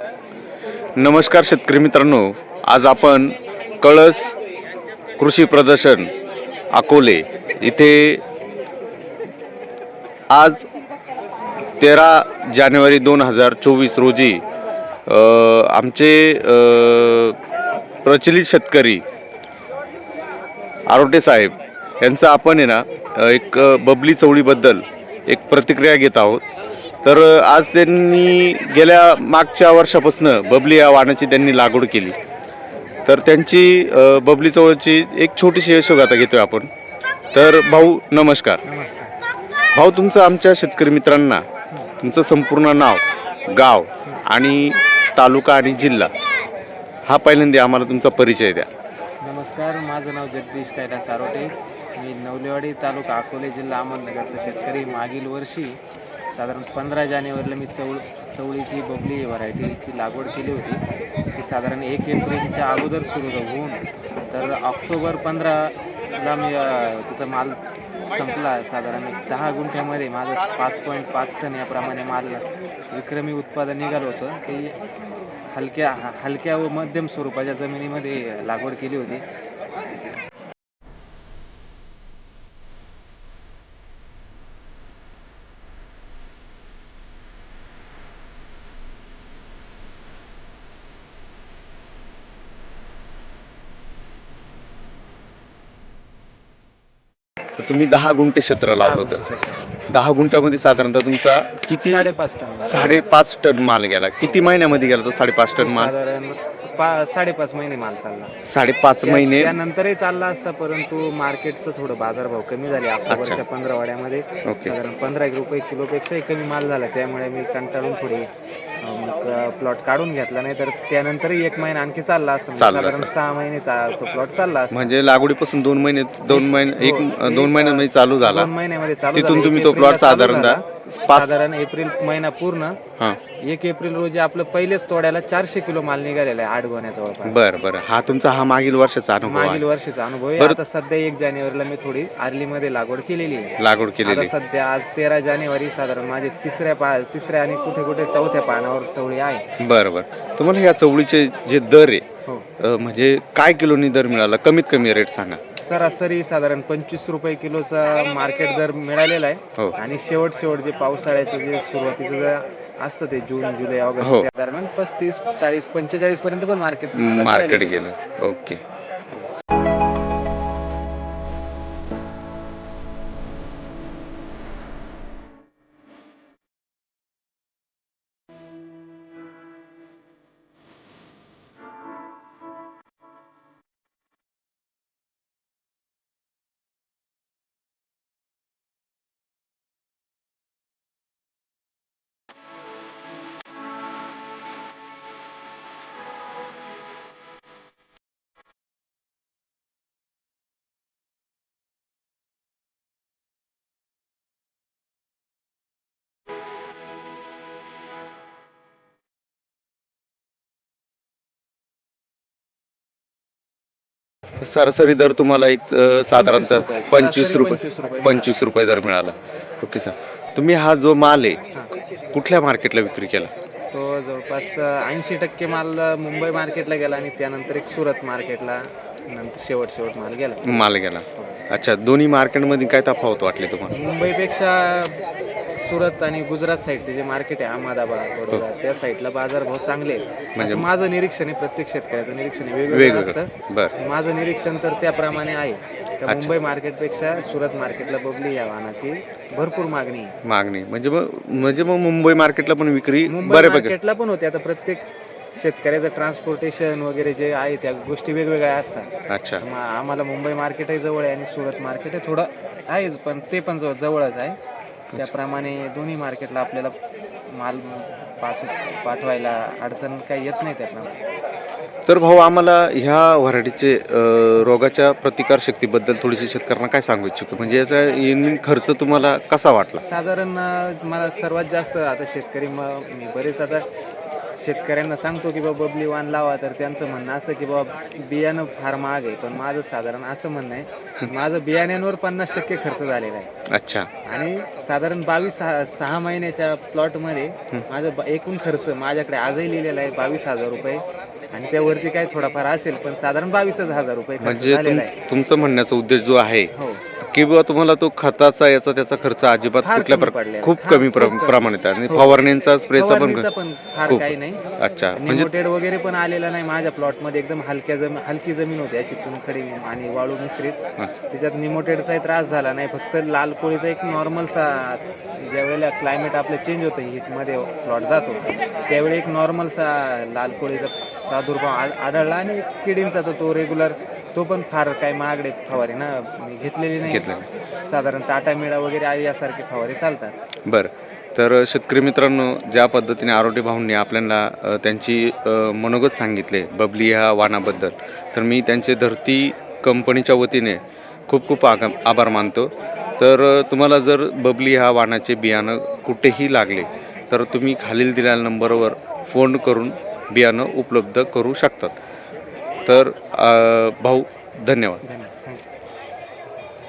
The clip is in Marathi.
नमस्कार शेतकरी मित्रांनो. आज आपण कळस कृषी प्रदर्शन अकोले इथे आज तेरा जानेवारी दोन हजार चोवीस रोजी आमचे प्रचलित शेतकरी आरोटे साहेब यांचं आपण आहे ना एक बबली चवळीबद्दल एक प्रतिक्रिया घेत आहोत. तर आज त्यांनी गेल्या मागच्या वर्षापासून बबली या वाहनाची त्यांनी लागवड केली. तर त्यांची बबली चवळीची एक छोटीशी यशोगाथा घेतोय आपण. तर भाऊ नमस्कार. नमस्कार. भाऊ तुमचं आमच्या शेतकरी मित्रांना तुमचं संपूर्ण नाव गाव आणि तालुका आणि जिल्हा हा पहिल्यांदा आम्हाला तुमचा परिचय द्या. नमस्कार माझं नाव जगदीश कैलास सारोटे. मी नवलेवाडी तालुका अकोले जिल्हा अहमदनगरचा शेतकरी. मागील वर्षी साधारण पंधरा जानेवारीला मी चवळ चवळीची बबली व्हरायटीची लागवड केली होती. ती साधारण एक एप्रिलच्या अगोदर सुरू होऊन तर ऑक्टोबर पंधराला मी तिचा माल संपला. साधारण दहा गुंठ्यामध्ये माझं पाच पॉईंट पाच टन याप्रमाणे माल विक्रमी उत्पादन निघालं होतं. ते हलक्या हलक्या व मध्यम स्वरूपाच्या जमिनीमध्ये लागवड केली होती. तर तुम्ही दहा गुंठे क्षेत्र लावलं होतं दहा गुंठ्यामध्ये साधारणतः तुमचा किती? साडेपाच टन. साडेपाच टन माल गेला. किती महिन्यामध्ये गेला तो साडेपाच टन माल? साधारण पा साडेपाच महिने माल चालला. साडेपाच त्या- महिने? त्यानंतरही चालला असता परंतु मार्केटचं थोडं बाजारभाव कमी झाले. ऑक्टोबरच्या पंधरावाड्यामध्ये ओके. साधारण पंधरा रुपये किलोपेक्षाही कमी माल झाला. त्यामुळे मी कंटाळून थोडी मग प्लॉट काढून घेतला नाही तर त्यानंतरही एक महिना आणखी चालला असता म्हणजे चालला साधारण सहा महिने चा- तो प्लॉट चालला असता म्हणजे लागवडीपासून दोन महिने दोन महिने एक हो, दोन महिन्यामध्ये चालू झाला दोन महिन्यामध्ये चालू तिथून झाला. तुम्ही एक तो प्लॉट एप्रिलला चालू साधारणतः झाला. पाच साधारण एप्रिल महिना पूर्ण. हा. एक एप्रिल रोजी आपलं पहिलेच तोड्याला चारशे किलो माल निघालेला आहे आठ गोण्या जवळपास. बर बर. हा तुमचा हा मागील वर्षाचा अनुभव मागील आहे वर्षीचा अनुभव आहे. बरं. आता सध्या एक जानेवारीला मी थोडी आर्ली मध्ये लागवड केलेली आहे. लागवड आता केलेली सध्या आज तेरा जानेवारी साधारण माझे तिसऱ्या पा तिसऱ्या आणि कुठे कुठे चौथ्या पानावर चवळी आहे. बर बर. तुम्हाला या चवळीचे जे दर आहे हो. म्हणजे काय किलोनी दर मिळाला? कमीत कमी रेट सांगा. सरासरी साधारण पंचवीस रुपये किलोचा मार्केट दर मिळालेला आहे. हो. आणि शेवट शेवट जे पावसाळ्याचं जे सुरुवातीचं जे असतं ते जून जुलै ऑगस्ट हो. त्या दरम्यान पस्तीस चाळीस पंचेचाळीस पर्यंत पण मार्केट मार्केट गेलं. ओके सरासरी दर तुम्हाला एक अ, साधारणतः पंचवीस रुपये. पंचवीस रुपये. दर मिळाला. Okay sir. तुम्ही हा जो माल आहे कुठल्या मार्केटला विक्री केला? तो जवळपास ऐंशी टक्के माल अ, मुंबई मार्केटला गेला आणि त्यानंतर एक सुरत मार्केटला नंतर शेवट शेवट माल गेला. माल गेला. अच्छा दोन्ही मार्केटमध्ये काय तफावत वाटले तुम्हाला? मुंबईपेक्षा सुरत आणि गुजरात साईडचे जे मार्केट आहे अहमदाबाद वडोदरा त्या साईडला बाजार भाव चांगले आहेत. हो. म्हणजे- असं माझं निरीक्षण आहे प्रत्येक शेतकऱ्याचं निरीक्षण वेगवेगळं असतं. माझं निरीक्षण तर त्याप्रमाणे आहे. का मुंबई मार्केटपेक्षा सुरत मार्केटला बबली या वाहनाची भरपूर मागणी आहे. मागणी. म्हणजे मग म्हणजे मग मुंबई मार्केटला पण विक्री मुंबई मार्केटला पण होते. आता प्रत्येक शेतकऱ्याचं ट्रान्सपोर्टेशन वगैरे जे आहे त्या गोष्टी वेगवेगळ्या असतात. अच्छा. आम्हाला मुंबई मार्केटही जवळ आहे आणि सुरत मार्केट आहे. थोडं आहेच पण ते पण जवळ जवळच आहे. त्याप्रमाणे दोन्ही मार्केटला आपल्याला माल पाच पाठवायला अडचण काही येत नाही त्यातनं. तर भाऊ आम्हाला ह्या व्हरायटीचे रोगाच्या प्रतिकार शक्तीबद्दल थोडीशी शेतकऱ्यांना काय सांगू इच्छितो? म्हणजे याचा येणीन खर्च तुम्हाला कसा वाटला? साधारण मला सर्वात जास्त आता शेतकरी मग मी बरेच आता शेतकऱ्यांना सांगतो की बाबा बबली वाण लावा तर त्यांचं म्हणणं असं की बाबा बियाणं फार महाग आहे पण माझं साधारण असं म्हणणं आहे माझं बियाण्यांवर पन्नास टक्के खर्च झालेला आहे. अच्छा. आणि साधारण बावीस सहा सहा महिन्याच्या प्लॉटमध्ये माझं ब- एकूण खर्च माझ्याकडे आजही लिहिलेला आहे बावीस हजार रुपये आणि त्यावरती काय थोडाफार असेल पण साधारण बावीसच हजार रुपये खर्च म्हणजे झालेला तुम- आहे. तुमचं म्हणण्याचा उद्देश जो आहे हो. की बुवा तुम्हाला तो खताचा याचा त्याचा खर्च अजिबात फार कुठल्या कमी प्र- पडलेला. खूप कमी प्र- खूप कमी. प्रमाणात आहे आणि हो. फवारणींचा स्प्रेचा पण फवारणीचा पण फार खूप. काही नाही अच्छा म्हणजे निमोटेड वगैरे पण आलेला नाही माझ्या प्लॉटमध्ये एकदम हलक्या जमीन हलकी जमीन होती अशी चुनखडी आणि वाळू मिश्रित त्याच्यात निमोटेडचाही त्रास झाला नाही फक्त लाल कोळीचा एक नॉर्मल सा ज्या वेळेला क्लायमेट आपलं चेंज होतं हीटमध्ये प्लॉट जातो त्यावेळी एक नॉर्मल सा लाल कोळीचा प्रादुर्भाव आढ- आढळला आणि किडींचा तर तो रेग्युलर तो पण फार काय महागडे फवारे ना मी घेतलेली नाही. घेतलेली. साधारण टाटा मिळा वगैरे आहे यासारखे फवारे चालतात. बरं. तर शेतकरी मित्रांनो ज्या पद्धतीने आरोटे भाऊंनी आपल्याला अ, त्यांची अ, मनोगत सांगितले बबली ह्या वाणाबद्दल तर मी त्यांचे धरती कंपनीच्या वतीने खूप खूप आगा आभार मानतो. तर अ, तुम्हाला जर बबली ह्या वाणाचे बियाणं कुठेही लागले तर तुम्ही खालील दिलेल्या नंबरवर फोन करून बियाणं उपलब्ध करू शकतात. तर भाऊ धन्यवाद. धन्यवाद. थँक्यू.